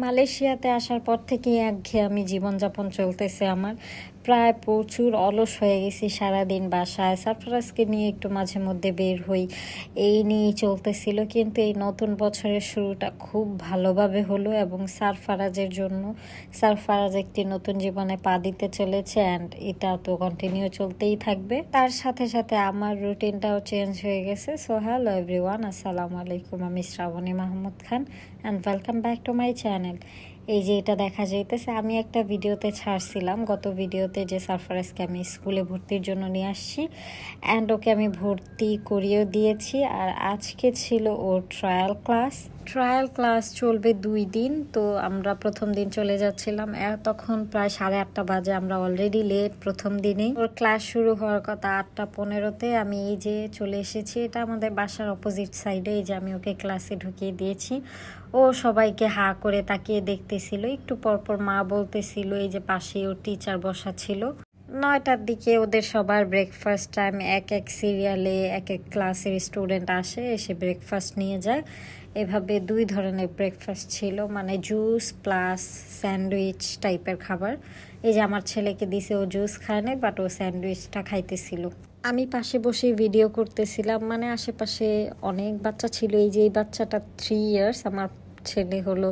মালয়েশিয়াতে আসার পর থেকেই একঘেয়েমি জীবনযাপন চলতেছে আমার। প্রায় প্রচুর অলস হয়ে গেছি সারাদিন বাসায়। সারফরাজকে নিয়ে একটু মাঝে মধ্যে বের হই। এই নিয়েই চলতেছিল। কিন্তু এই নতুন বছরের শুরুটা খুব ভালোভাবে হলো এবং সারফারাজের জন্য, সারফারাজ একটি নতুন জীবনে পা দিতে চলেছে অ্যান্ড এটা তো কন্টিনিউ চলতেই থাকবে। তার সাথে সাথে আমার রুটিনটাও চেঞ্জ হয়ে গেছে। সো হ্যালো এভরিওয়ান আসসালামু আলাইকুম। আমি Shraboni Mahmud Khan and welcome back to my channel এই যে এটা দেখা যাইতেছে, আমি একটা ভিডিওতে ছাড়ছিলাম, গত ভিডিওতে যে সারফারাজকে আমি স্কুলে ভর্তির জন্য নিয়ে আসছি অ্যান্ড ওকে আমি ভর্তি করিয়েও দিয়েছি, আর আজকে ছিল ওর ট্রায়াল ক্লাস ট্রায়াল ক্লাস চলবে দুই দিন, তো আমরা প্রথম দিন চলে যাচ্ছিলাম। তখন প্রায় সাড়ে আটটা বাজে, আমরা অলরেডি লেট প্রথম দিনেই ওর ক্লাস শুরু হওয়ার কথা আটটা পনেরোতে। আমি এই যে চলে এসেছি, এটা আমাদের বাসার অপোজিট সাইডে এই যে আমি ওকে ক্লাসে ঢুকিয়ে দিয়েছি। ও সবাইকে হা করে তাকিয়ে দেখতেছিল, একটু পরপর মা বলতেছিল, এই যে পাশে ওর টিচার বসা ছিল। নয়টার দিকে ওদের সবার ব্রেকফাস্ট টাইম এক এক সিরিয়ালে এক এক ক্লাসের স্টুডেন্ট আসে, এসে ব্রেকফাস্ট নিয়ে যায়। এভাবে দুই ধরনের ব্রেকফাস্ট ছিল মানে জুস প্লাস স্যান্ডউইচ টাইপের খাবার। এই যে আমার ছেলেকে দিছে, ও জুস খায় নাই বাট ও স্যান্ডউইচটা খাইতেছিল। আমি পাশে বসে ভিডিও করতেছিলাম মানে আশেপাশে অনেক বাচ্চা ছিল। এই যে এই বাচ্চাটা থ্রি ইয়ার্স আমার ছেলে হলো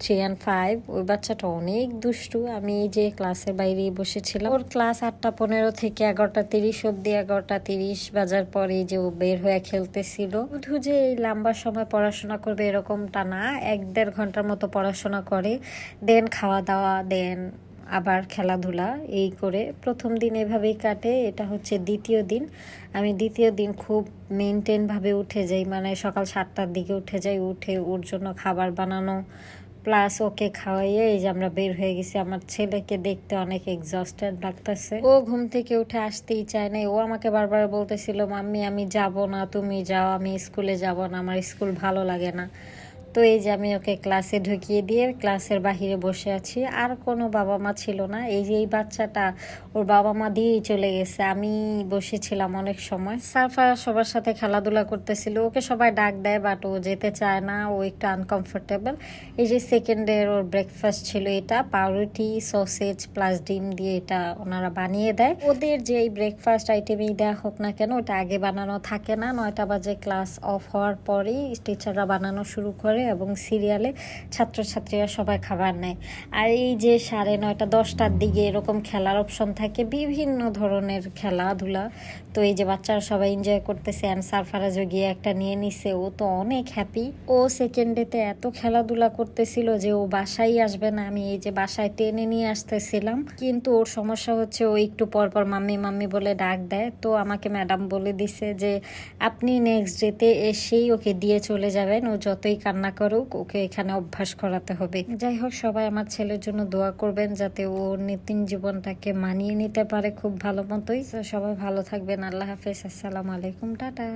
থ্রি অ্যান্ড ফাইভ ওই বাচ্চাটা অনেক দুষ্টু। আমি এই যে ক্লাসের বাইরেই বসেছিলাম। ওর ক্লাস আটটা পনেরো থেকে এগারোটা তিরিশ অব্দি এগারোটা তিরিশ বাজার পরে যে ও বের হয়ে খেলতেছিল। শুধু যে এই লম্বা সময় পড়াশোনা করবে এরকমটা না, এক দেড় ঘণ্টার মতো পড়াশোনা করে, দেন খাওয়া দাওয়া দেন আবার খেলাধুলা এই করে প্রথম দিন এভাবেই কাটে, এটা হচ্ছে দ্বিতীয় দিন। আমি দ্বিতীয় দিন খুব মেনটেনভাবে উঠে যাই মানে সকাল সাতটার দিকে উঠে যাই, উঠে ওর জন্য খাবার বানানো প্লাস ওকে খাওয়াইয়ে এই যে আমরা বের হয়ে গেছি। আমার ছেলেকে দেখতে অনেক এক্সস্টেড লাগতেছে। ও ঘুম থেকে উঠে আসতেই চায় না ও আমাকে বারবার বলতেছিল, মাম্মি, আমি যাব না, তুমি যাও, আমি স্কুলে যাব না, আমার স্কুল ভালো লাগে না। তো এই যে আমি ওকে ক্লাসে ঢুকিয়ে দিয়ে ক্লাসের বাহিরে বসে আছি, আর কোনো বাবা মা ছিল না। এই যে এই বাচ্চাটা ওর বাবা মা দিয়েই চলে গেছে। আমি বসেছিলাম অনেক সময়। সারফারা সবার সাথে খেলাধুলা করতেছিল। ওকে সবাই ডাক দেয় বাট ও যেতে চায় না। ও একটু আনকমফোর্টেবল এই যে সেকেন্ডের ওর ব্রেকফাস্ট ছিল এটা, পাউরুটি সসেজ প্লাস ডিম দিয়ে এটা ওনারা বানিয়ে দেয়। ওদের যে এই ব্রেকফাস্ট আইটেমই দেওয়া হোক না কেন, ওটা আগে বানানো থাকে না। নয়টা বাজে ক্লাস অফ হওয়ার পরেই টিচাররা বানানো শুরু করে। এবং সিরিয়ালে ছাত্রছাত্রীরা সবাই খাবার নেয়। আর এই যে সাড়ে নয়টা, দশটার দিকে এরকম খেলার অপশন থাকে, বিভিন্ন ধরনের খেলাধুলা। তো এই যে বাচ্চারা সবাই এনজয় করতেছে অ্যান্ড সারফারাজও গিয়ে একটা নিয়ে নিছে, ও তো অনেক হ্যাপি ও সেকেন্ড ডেতে এত খেলাধুলা করতেছিল যে ও বাসায় আসবে না, আমি এই যে বাসায় টেনে নিয়ে আসতেছিলাম। কিন্তু ওর সমস্যা হচ্ছে ও একটু পর পর মাম্মি মাম্মি বলে ডাক দেয়। তো আমাকে ম্যাডাম বলে দিছে যে, আপনি নেক্সট ডেতে এসেই ওকে দিয়ে চলে যাবেন, ও যতই কান্না করুক, ওকে এখানে অভ্যাস করাতে হবে। যাই হোক, সবাই আমার ছেলের জন্য দোয়া করবেন যাতে ও নিতিন জীবনটাকে মানিয়ে নিতে পারে খুব ভালো মতোই। সবাই ভালো থাকবেন। আল্লাহ হাফেজ। আসসালামু আলাইকুম। টাটা।